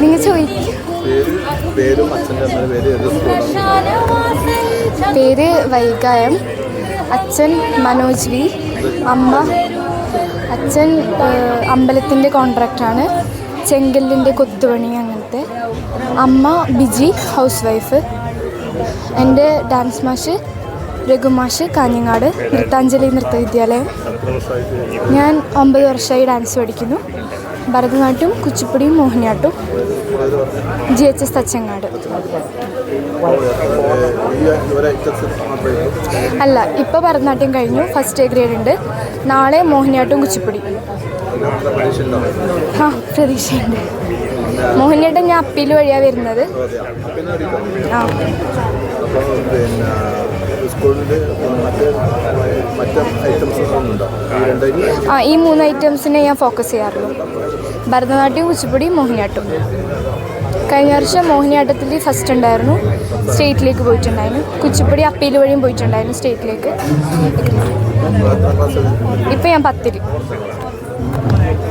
നിങ്ങൾ പേര് വൈകായം. അച്ഛൻ മനോജ് വി അമ്മ. അച്ഛൻ അമ്പലത്തിന്റെ കോൺട്രാക്റ്റാണ് ചെങ്കല്ലിന്റെ കൊത്തുപണി അങ്ങനത്തെ. അമ്മ ബിജി ഹൗസ് വൈഫ് എന്റെ ഡാൻസ് മാഷ് രഘുമാഷ് കാഞ്ഞങ്ങാട് നൃത്താഞ്ജലി നൃത്തവിദ്യാലയം. ഞാൻ ഒമ്പത് വർഷമായി ഡാൻസ് പഠിക്കുന്നു. ഭരതനാട്യം കുച്ചിപ്പുടിയും മോഹിനിയാട്ടും ജി എച്ച് എസ് തച്ചങ്ങാട്. അല്ല ഇപ്പോൾ ഭരതനാട്യം കഴിഞ്ഞു ഫസ്റ്റ് ഗ്രേഡ് ഉണ്ട്. നാളെ മോഹിനിയാട്ടും കുച്ചിപ്പുടി. ആ പ്രതീക്ഷയുണ്ട്. മോഹിനിയാട്ടം ഞാൻ അപ്പീൽ വഴിയാ വരുന്നത്. ആ. ആ ഈ മൂന്ന് ഐറ്റംസിനെ ഞാൻ ഫോക്കസ് ചെയ്യാറുള്ളൂ. ഭരതനാട്യം കുച്ചിപ്പുടി മോഹിനിയാട്ടം. കഴിഞ്ഞ വർഷം മോഹിനിയാട്ടത്തിൽ ഫസ്റ്റ് ഉണ്ടായിരുന്നു. സ്റ്റേറ്റിലേക്ക് പോയിട്ടുണ്ടായിരുന്നു. കുച്ചിപ്പുടി അപ്പീൽ വഴിയും പോയിട്ടുണ്ടായിരുന്നു സ്റ്റേറ്റിലേക്ക് ഇപ്പം ഞാൻ പത്തിൽ. Thank you.